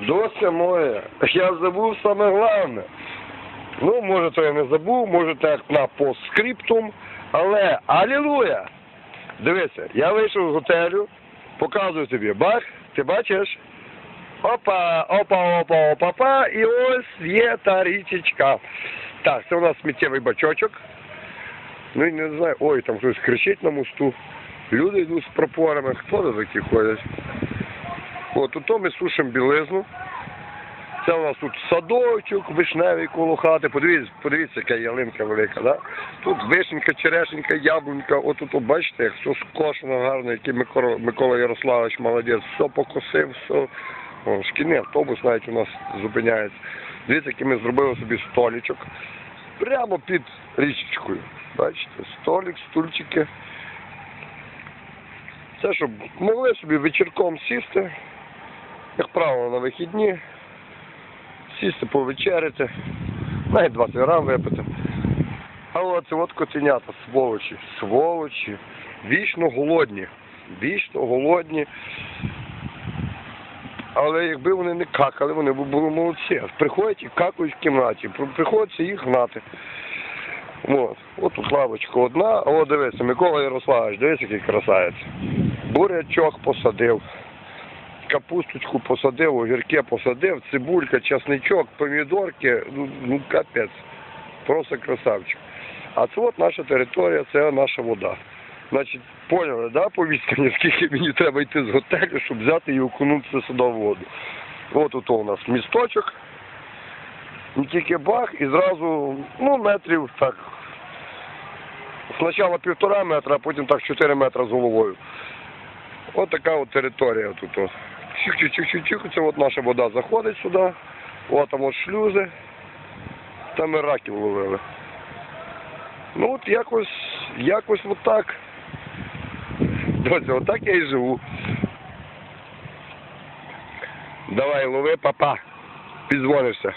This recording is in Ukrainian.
Дося моя, я забув саме головне. Ну, може, то я не забув, може так на постскриптум, але алілуя! Дивися, я вийшов з готелю, показую тобі, бах, ти бачиш? Опа, опа, опа, опа, опа, і ось є та річечка. Так, це у нас сміттєвий бачочок. Ну і не знаю, ой, там хтось кричить на мосту. Люди йдуть з прапорами, хто це такі ходять? От тут ми сушимо білизну. Це у нас тут садочок, вишневий коло хати. Подивіться, подивіться, яка ялинка велика, да? Тут вишенька, черешенька, яблунька. От тут, бачите, як все скошено гарно, який Микола, Ярославович молодець, все покосив, все. О, шкільний автобус навіть у нас зупиняється. Дивіться, який ми зробили собі столічок. Прямо під річечкою. Бачите, столик, стульчики. Це щоб могли собі вечірком сісти, як правило, на вихідні, сісти повечеряти, навіть 20 грам випити. А от це от котенята, сволочі, сволочі, вічно голодні, вічно голодні. Але якби вони не какали, вони б були молодці. Приходять і какають в кімнаті, при- приходиться їх гнати. От. От тут лавочка одна, а от дивися, Микола Ярославович, дивись, який красавець. Бурячок посадив, капусточку посадив, огірки посадив, цибулька, часничок, помідорки, ну, ну капець. Просто красавчик. А це от наша територія, це наша вода. Значить, поняли, да, по відстані, скільки мені треба йти з готелю, щоб взяти і окунутися сюди в воду. От тут у нас місточок, тільки бах, і зразу, ну, метрів так. Спочатку півтора метра, а потім так 4 метри з головою. От така от територія тут. Чих-чих-чих-чих, це от наша вода заходить сюди. От там от шлюзи. Там ми раків ловили. Ну от якось, якось от так. Доця, отак я і живу. Давай, лови, папа. Підзвонишся.